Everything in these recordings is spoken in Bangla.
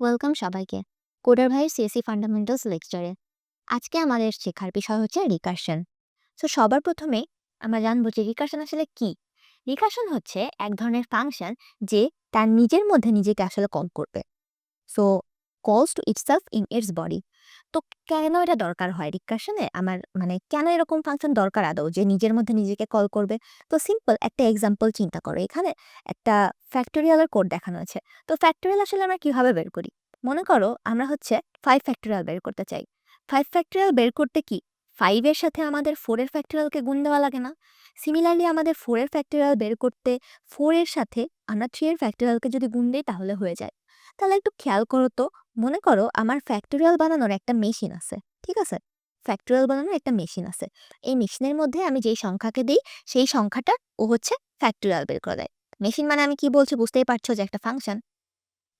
ওয়েলকাম সবাইকে কোডার ভাইয়ের সিএসি ফান্ডামেন্টালস লেকচারে আজকে আমাদের শেখার বিষয় হচ্ছে রিকার্শন সো সবার প্রথমে আমরা জানব যে রিকার্শন আসলে কি। রিকার্শন হচ্ছে এক ধরনের ফাংশন যে তার নিজের মধ্যে নিজেকে আসলে কল করবে। So calls to itself in its body কেন এটা দরকার হয় রিকার্শনে আমার মানে কেন এরকম ফাংশন দরকার আদৌ যে নিজের মধ্যে নিজেকে কল করবে? তো সিম্পল একটা এক্সাম্পল চিন্তা করো। এখানে একটা ফ্যাক্টোরিয়ালের কোড দেখানো আছে। তো ফ্যাক্টোরিয়াল আসলে আমরা কীভাবে বের করি? মনে করো আমরা হচ্ছে ফাইভ ফ্যাক্টোরিয়াল বের করতে চাই। ফাইভ ফ্যাক্টোরিয়াল বের করতে কি? ফাইভের সাথে আমাদের ফোরের ফ্যাক্টোরিয়ালকে গুণ দেওয়া লাগে না। সিমিলারলি আমাদের ফোরের ফ্যাক্টোরিয়াল বের করতে ফোরের সাথে আমরা থ্রি এর ফ্যাক্টোরিয়ালকে যদি গুণ দিই, তাহলে হয়ে যায়। তাহলে একটু খেয়াল করো তো। মনে করো আমার ফ্যাক্টোরিয়াল বানানোর একটা মেশিন আছে, ঠিক আছে? ফ্যাক্টোরিয়াল বানানোর একটা মেশিন আছে। এই মেশিনের মধ্যে আমি যেই সংখ্যাকে দিই, সেই সংখ্যাটা ও হচ্ছে ফ্যাক্টোরিয়াল বের করে দেয়। মেশিন মানে আমি কি বলছি? বুঝতেই পারছ যে একটা ফাংশন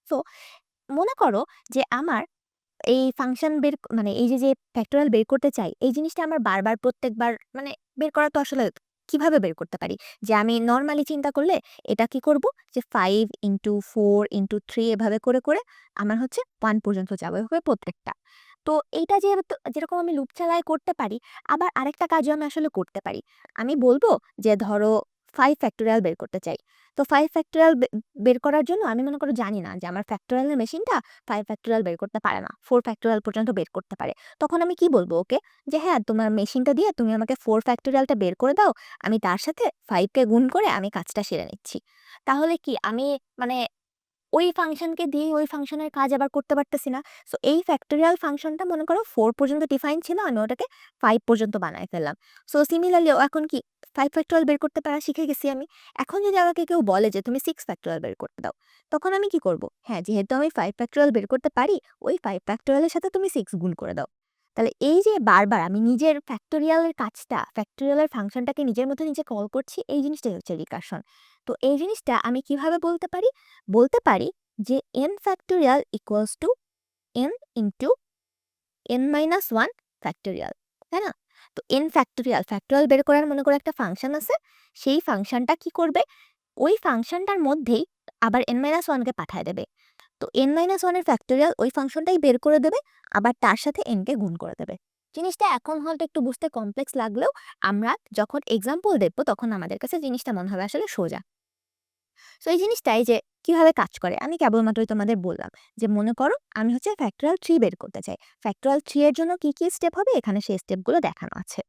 তো মনে করো যে আমার এই ফাংশন বের মানে এই যে যে ফ্যাক্টোরিয়াল বের করতে চাই, এই জিনিসটা আমার বারবার প্রত্যেকবার মানে বের করা তো আসলে কীভাবে বের করতে পারি? যে আমি নর্মালি চিন্তা করলে এটা কি করব? যে five into four into three এভাবে করে করে আমার হচ্ছে ওয়ান পর্যন্ত যাব এভাবে প্রত্যেকটা। তো এইটা যেহেতু যেরকম আমি লুপ করতে পারি, আবার আরেকটা কাজও আমি আসলে করতে পারি। আমি বলব যে ধরো ফাইভ ফ্যাক্টোরিয়াল বের করতে চাই। তো ফাইভ ফ্যাক্টোরিয়াল বের করার জন্য আমি মনে করো জানি না যে আমার ফ্যাক্টোরিয়ালের মেশিনটা ফাইভ ফ্যাক্টোরিয়াল বের করতে পারে না ফোর ফ্যাক্টোরিয়াল পর্যন্ত বের করতে পারে। তখন আমি কি বলব ওকে? যে হ্যাঁ তোমার মেশিনটা দিয়ে তুমি আমাকে ফোর ফ্যাক্টোরিয়ালটা বের করে দাও, আমি তার সাথে ফাইভকে গুণ করে আমি কাজটা সেরে নিচ্ছি। তাহলে কি আমি মানে ওই ফাংশনকে দিয়ে ওই ফাংশনের কাজ আবার করতে পারতেছি না। সো এই ফ্যাক্টোরিয়াল ফাংশনটা মনে করো ফোর পর্যন্ত ডিফাইন ছিল, আমি ওটাকে ফাইভ পর্যন্ত বানায় ফেললাম। সো সিমিলারলি এখন কি ফাইভ ফ্যাক্টোরিয়াল বের করতে পারা, শিখে গেছি আমি। এখন যদি আমাকে কেউ বলে যে তুমি সিক্স ফ্যাক্টোরিয়াল বের করতে দাও, তখন আমি কি করব? হ্যাঁ যেহেতু আমি ফাইভ ফ্যাক্টোরিয়াল বের করতে পারি, ওই ফাইভ ফ্যাক্টোরিয়ালের সাথে তুমি সিক্স গুণ করে দাও। তাহলে এই যে বারবার আমি নিজের ফ্যাক্টোরিয়ালের কাজটা ফ্যাক্টোরিয়ালের ফাংশনটাকে নিজের মধ্যে নিজে কল করছি, এই জিনিসটাই হচ্ছে রিকার্শন তো এই জিনিসটা আমি কীভাবে বলতে পারি? বলতে পারি যে N factorial equals to N into N minus one factorial তাই না? তো এন ফ্যাক্টোরিয়াল ফ্যাক্টোরিয়াল বের করার মনে করে একটা ফাংশন আছে, সেই ফাংশনটা কি করবে? ওই ফাংশনটার মধ্যেই আবার এন মাইনাস ওয়ানকে পাঠায় দেবে। তো এন মাইনাস ওয়ানের ফ্যাক্টোরিয়াল ওই ফাংশনটাই বের করে দেবে, আবার তার সাথে এনকে গুণ করে দেবে। জিনিসটা এখন হয়তো একটু বুঝতে কমপ্লেক্স লাগলেও আমরা যখন এক্সাম্পল দেখব তখন আমাদের কাছে জিনিসটা মনে হবে আসলে সোজা। সো এই জিনিসটাই যে কীভাবে কাজ করে, আমি কেবলমাত্রই তোমাদের বললাম যে মনে করো আমি হচ্ছে ফ্যাক্টোরিয়াল থ্রি বের করতে চাই। ফ্যাক্টোরিয়াল থ্রি এর জন্য কি কি স্টেপ হবে? এখানে সেই স্টেপগুলো দেখানো আছে।